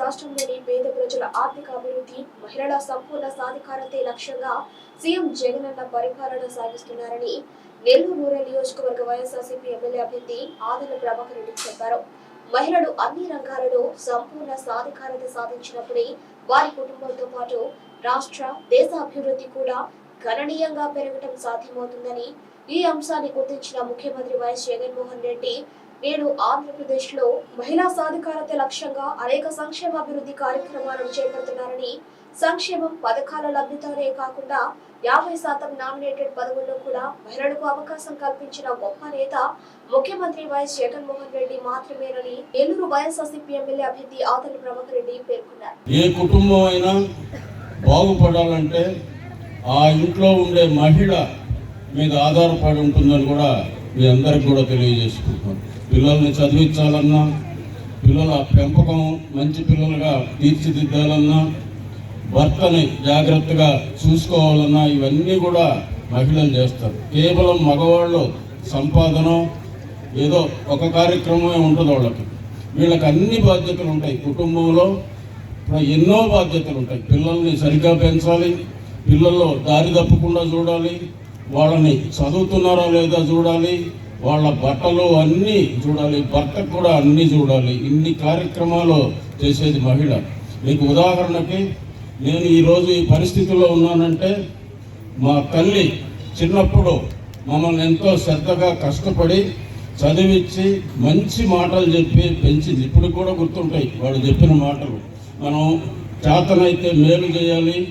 రాష్ట్రంలోని పేద ప్రజల ఆర్థిక అభివృద్ధి మహిళల సంపూర్ణ సాధికారతే లక్ష్యంగా సీఎం జగనన్న పరిపాలన సాగిస్తున్నారని నెల్లూరు రూరల్ నియోజకవర్గ వైఎస్ఆర్సీపీ ఎమ్మెల్యే అభ్యర్థి ఆదిల ప్రభాకర్ రెడ్డి చెప్పారు. మహిళలు అన్ని రంగాలలో సంపూర్ణ సాధికారత సాధించినప్పుడే వారి కుటుంబంతో పాటు రాష్ట్ర దేశ అభివృద్ధి కూడా గణనీయంగా పెరగటం సాధ్యమవుతుందని ఈ అంశాన్ని గుర్తించిన ముఖ్యమంత్రి వైఎస్ జగన్మోహన్ రెడ్డి నేడు ఆంధ్రప్రదేశ్లో మహిళా సాధికారత లక్ష్యంగా అనేక సంక్షేమ అభివృద్ధి కార్యక్రమాలను చేపడుతున్నారని సంక్షేమం పథకాల లబ్ధితోనే కాకుండా యాభై శాతం నామినేటెడ్ పదవుల్లో కూడా మహిళలకు అవకాశం కల్పించిన గొప్ప నేత ముఖ్యమంత్రి వైఎస్ జగన్మోహన్ రెడ్డి మాత్రమేనని ఏలూరు వైఎస్ఆర్సీపీ ఎమ్మెల్యే అభ్యర్థి ఆదరి ప్రభాకర్ రెడ్డి పేర్కొన్నారు. ఏ కుటుంబం అయినా బాగుపడాలంటే ఆ ఇంట్లో ఉండే మహిళ మీద ఆధారపడి ఉంటుందని కూడా మీ అందరికి కూడా తెలియజేసుకుంటున్నాను పిల్లల్ని చదివించాలన్నా పిల్లల పెంపకం మంచి పిల్లలుగా తీర్చిదిద్దాలన్నా భర్తని జాగ్రత్తగా చూసుకోవాలన్నా ఇవన్నీ కూడా మహిళలు చేస్తారు. కేవలం మగవాళ్ళు సంపాదన ఏదో ఒక కార్యక్రమమే ఉంటుంది వాళ్ళకి. వీళ్ళకి అన్ని బాధ్యతలు ఉంటాయి. కుటుంబంలో ఎన్నో బాధ్యతలు ఉంటాయి. పిల్లల్ని సరిగ్గా పెంచాలి పిల్లల్లో దారి తప్పకుండా చూడాలి వాళ్ళని చదువుతున్నారా లేదా చూడాలి వాళ్ళ బట్టలు అన్నీ చూడాలి భర్తకు కూడా అన్నీ చూడాలి. ఇన్ని కార్యక్రమాలు చేసేది మహిళ. మీకు ఉదాహరణకి నేను ఈరోజు ఈ పరిస్థితిలో ఉన్నానంటే మా తల్లి చిన్నప్పుడు మమ్మల్ని ఎంతో శ్రద్ధగా కష్టపడి చదివించి మంచి మాటలు చెప్పి పెంచింది. ఇప్పుడు కూడా గుర్తుంటాయి వాడు చెప్పిన మాటలు. మనం చేతనైతే మేలు చేయాలి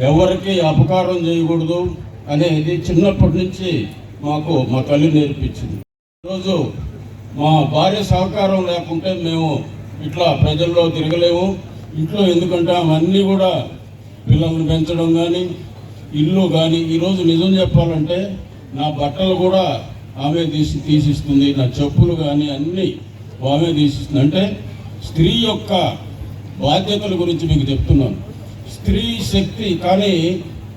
ఎవరికి అపకారం చేయకూడదు అనేది చిన్నప్పటి నుంచి మాకు మా తల్లి నేర్పించింది. ఈరోజు మా భార్య సహకారం లేకుంటే మేము ఇట్లా ప్రజల్లో తిరగలేము. ఇంట్లో ఎందుకంటే అవన్నీ కూడా పిల్లల్ని పెంచడం కానీ ఇల్లు కానీ ఈరోజు నిజం చెప్పాలంటే నా బట్టలు కూడా ఆమె తీసి తీసిస్తుంది నా చెప్పులు కానీ అన్నీ ఆమె తీసిస్తుంది. అంటే స్త్రీ యొక్క బాధ్యతల గురించి మీకు చెప్తున్నాను. స్త్రీ శక్తి కానీ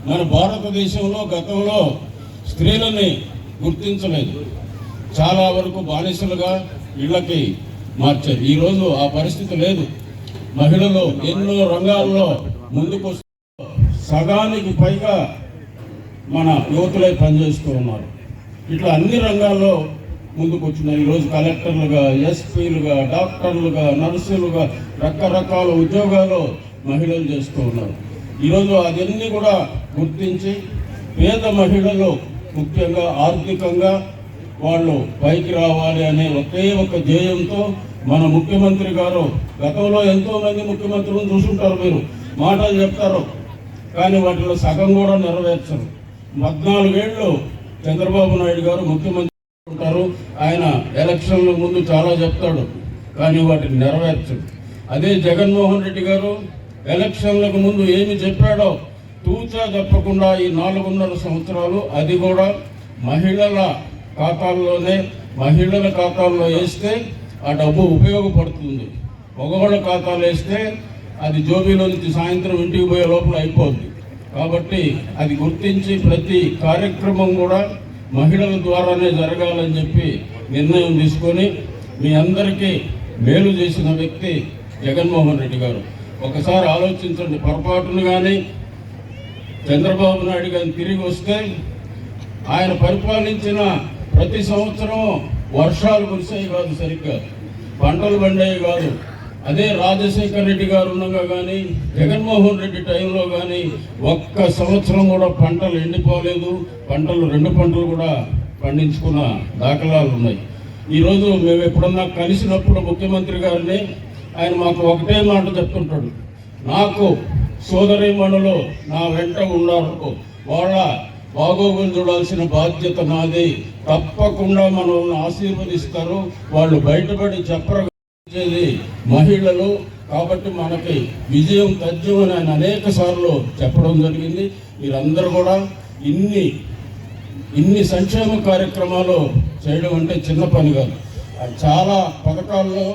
మన భారతదేశంలో గతంలో స్త్రీలని గుర్తించలేదు. చాలా వరకు బానిసలుగా ఇళ్ళకి మార్చారు. ఈరోజు ఆ పరిస్థితి లేదు. మహిళలు ఎన్నో రంగాల్లో ముందుకు సగానికి పైగా మన యువతులై పనిచేస్తూ ఉన్నారు. ఇట్లా అన్ని రంగాల్లో ముందుకు వచ్చినాయి. ఈరోజు కలెక్టర్లుగా ఎస్పీలుగా డాక్టర్లుగా నర్సులుగా రకరకాల ఉద్యోగాలు మహిళలు చేస్తూ ఉన్నారు. ఈరోజు అదన్నీ కూడా గుర్తించి పేద మహిళలు ముఖ్యంగా ఆర్థికంగా వాళ్ళు పైకి రావాలి అనే ఒకే ఒక ధ్యేయంతో మన ముఖ్యమంత్రి గారు గతంలో ఎంతోమంది ముఖ్యమంత్రులను చూసుంటారు మీరు. మాటలు చెప్తారు. కానీ వాటిలో సగం కూడా నెరవేర్చరు. పద్నాలుగేళ్ళు చంద్రబాబు నాయుడు గారు ముఖ్యమంత్రి ఉంటారు. ఆయన ఎలక్షన్ల ముందు చాలా చెప్తాడు. కానీ వాటిని నెరవేర్చడు అదే జగన్మోహన్ రెడ్డి గారు ఎలక్షన్లకు ముందు ఏమి చెప్పాడో తూచా తప్పకుండా ఈ నాలుగున్నర సంవత్సరాలు అది కూడా మహిళల ఖాతాల్లోనే మహిళల ఖాతాల్లో వేస్తే ఆ డబ్బు ఉపయోగపడుతుంది. మగవాళ్ళ ఖాతాలో వేస్తే అది జోబీలో నుంచి సాయంత్రం ఇంటికి పోయే లోపల అయిపోద్ది. కాబట్టి అది గుర్తించి ప్రతి కార్యక్రమం కూడా మహిళల ద్వారానే జరగాలని చెప్పి నిర్ణయం తీసుకొని మీ అందరికీ మేలు చేసిన వ్యక్తి జగన్మోహన్ రెడ్డి గారు. ఒకసారి ఆలోచించండి పొరపాటును కానీ చంద్రబాబు నాయుడు గారిని తిరిగి వస్తే ఆయన పరిపాలించిన ప్రతి సంవత్సరం వర్షాలు కురిసాయి కాదు సరిగ్గా. పంటలు పండాయి కాదు. అదే రాజశేఖర్ రెడ్డి గారు ఉండగా కానీ జగన్మోహన్ రెడ్డి టైంలో కానీ ఒక్క సంవత్సరం కూడా పంటలు ఎండిపోలేదు. పంటలు రెండు పంటలు కూడా పండించుకున్న దాఖలాలు ఉన్నాయి. ఈరోజు మేము ఎప్పుడన్నా కలిసినప్పుడు ముఖ్యమంత్రి గారిని ఆయన మాకు ఒకటే మాట చెప్తుంటాడు. నాకు సోదరిమణులు నా వెంట ఉన్నారు వాళ్ళ బాగోగులు చూడాల్సిన బాధ్యత నాది. తప్పకుండా మనల్ని ఆశీర్వదిస్తారు. వాళ్ళు బయటపడి చెప్పరగలిగేది మహిళలు. కాబట్టి మనకి విజయం తథ్యం అని ఆయన అనేక సార్లు చెప్పడం జరిగింది. మీరందరూ కూడా ఇన్ని ఇన్ని సంక్షేమ కార్యక్రమాలు చేయడం అంటే చిన్న పని కాదు. చాలా పథకాల్లో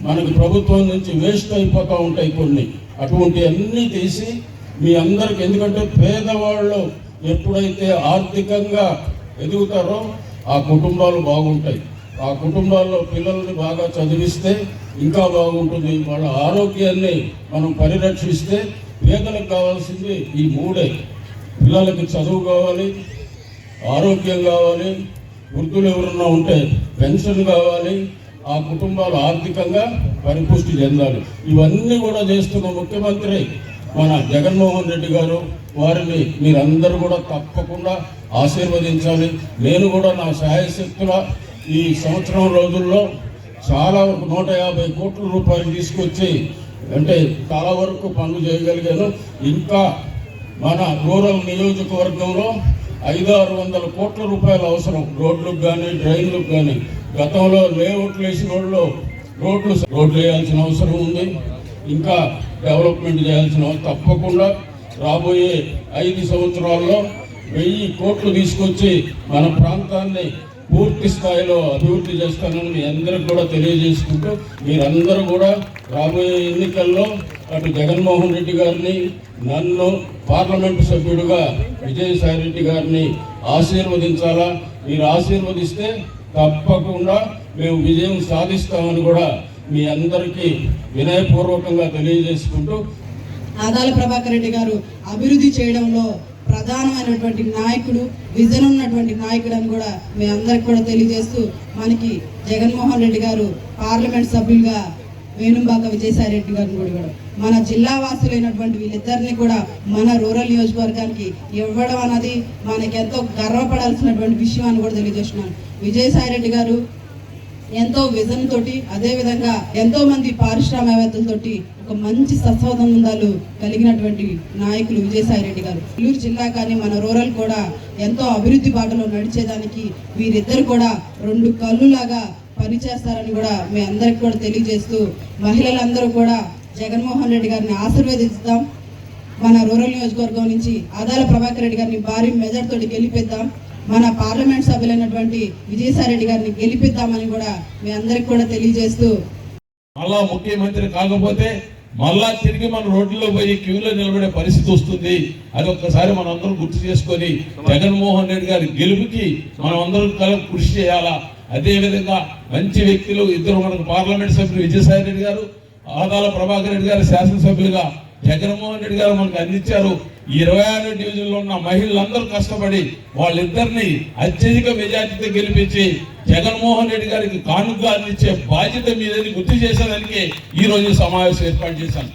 మనకి ప్రభుత్వం నుంచి వేస్ట్ అయిపోతూ ఉంటాయి కొన్ని. అటువంటి అన్నీ తీసి మీ అందరికి ఎందుకంటే పేదవాళ్ళు ఎప్పుడైతే ఆర్థికంగా ఎదుగుతారో ఆ కుటుంబాలు బాగుంటాయి. ఆ కుటుంబాల్లో పిల్లల్ని బాగా చదివిస్తే ఇంకా బాగుంటుంది. వాళ్ళ ఆరోగ్యాన్ని మనం పరిరక్షిస్తే పేదలకు కావాల్సింది ఈ మూడే. పిల్లలకి చదువు కావాలి ఆరోగ్యం కావాలి వృద్ధులు ఎవరన్నా ఉంటే పెన్షన్ కావాలి ఆ కుటుంబాలు ఆర్థికంగా పరిపుష్టి చెందాలి. ఇవన్నీ కూడా చేస్తున్న ముఖ్యమంత్రి మన జగన్మోహన్ రెడ్డి గారు వారిని మీరందరూ కూడా తప్పకుండా ఆశీర్వదించాలి. నేను కూడా నా శాయశక్తుల ఈ సంవత్సరం రోజుల్లో చాలా వరకు నూట యాభై కోట్ల రూపాయలు తీసుకొచ్చి అంటే చాలా వరకు పనులు చేయగలిగాను. ఇంకా మన రూరల్ నియోజకవర్గంలో ఐదు ఆరు వందల కోట్ల రూపాయలు అవసరం. రోడ్లకు కానీ డ్రైన్లకు కానీ గతంలో లేఅవుట్లు వేసిన వాళ్ళు రోడ్లు రోడ్లు వేయాల్సిన అవసరం ఉంది. ఇంకా డెవలప్మెంట్ చేయాల్సిన తప్పకుండా. రాబోయే ఐదు సంవత్సరాల్లో వెయ్యి కోట్లు తీసుకొచ్చి మన ప్రాంతాన్ని పూర్తి స్థాయిలో అభివృద్ధి చేస్తానని మీ అందరికి కూడా తెలియజేసుకుంటూ మీరందరూ కూడా రాబోయే ఎన్నికల్లో అటు జగన్మోహన్ రెడ్డి గారిని నన్ను పార్లమెంటు సభ్యుడిగా విజయసాయి రెడ్డి గారిని ఆశీర్వదించాలా? మీరు ఆశీర్వదిస్తే తప్పకుండా మేము విజయం సాధిస్తామని కూడా మీ అందరికీ వినయపూర్వకంగా తెలియజేసుకుంటూ ఆదాల ప్రభాకర్ రెడ్డి గారు అభివృద్ధి చేయడంలో ప్రధానమైనటువంటి నాయకుడు విజన్ ఉన్నటువంటి నాయకుడు అని కూడా మీ అందరికి కూడా తెలియజేస్తూ మనకి జగన్మోహన్ రెడ్డి గారు పార్లమెంట్ సభ్యులుగా వేణుంబాక విజయసాయి రెడ్డి గారిని కూడా మన జిల్లా వాసులైనటువంటి వీళ్ళిద్దరిని కూడా మన రూరల్ నియోజకవర్గానికి ఇవ్వడం అన్నది మనకి ఎంతో గర్వపడాల్సినటువంటి విషయం అని కూడా తెలియజేస్తున్నాను. విజయసాయి రెడ్డి గారు ఎంతో విజన్ తోటి అదే విధంగా ఎంతో మంది పారిశ్రామికవేత్తలతోటి ఒక మంచి సత్సంబంధాలు కలిగినటువంటి నాయకులు విజయసాయి రెడ్డి గారు. నెల్లూరు జిల్లా కానీ మన రూరల్ కూడా ఎంతో అభివృద్ధి బాటలో నడిచేదానికి వీరిద్దరు కూడా రెండు కళ్ళులాగా పనిచేస్తారని కూడా మీ అందరికి కూడా తెలియజేస్తూ మహిళలందరూ కూడా జగన్మోహన్ రెడ్డి గారిని ఆశీర్వదిస్తాం. మన రూరల్ నియోజకవర్గం నుంచి ఆదాల ప్రభాకర్ రెడ్డి గారిని భారీ మెజార్టీతో గెలిపిద్దాం. మన పార్లమెంట్ సభ్యులైనటువంటి విజయసాయి రెడ్డి గారిని గెలిపిద్దామని కూడా మీ అందరికి కూడా తెలియజేస్తూ మళ్ళా ముఖ్యమంత్రి కాకపోతే మళ్ళా తిరిగి మన రోడ్లలో పోయి క్యూలో నిలబడే పరిస్థితి వస్తుంది. అది ఒక్కసారి మనం అందరం గుర్తు చేసుకొని జగన్మోహన్ రెడ్డి గారి గెలుపుకి మనం అందరం కలిసి కృషి చేయాలా? అదేవిధంగా మంచి వ్యక్తులు ఇద్దరు మనకు పార్లమెంట్ సభ్యులు విజయసాయి రెడ్డి గారు ఆదాల ప్రభాకర్ రెడ్డి గారు శాసనసభ్యులుగా జగన్మోహన్ రెడ్డి గారు మనకు అందించారు. ఇరవై ఆరు డివిజన్లో ఉన్న మహిళలందరూ కష్టపడి వాళ్ళిద్దరిని అత్యధిక మెజార్టీతో గెలిపించి జగన్మోహన్ రెడ్డి గారికి కానుక అందించే బాధ్యత మీదని గుర్తు చేసేదానికి ఈ రోజు సమావేశం ఏర్పాటు చేశాను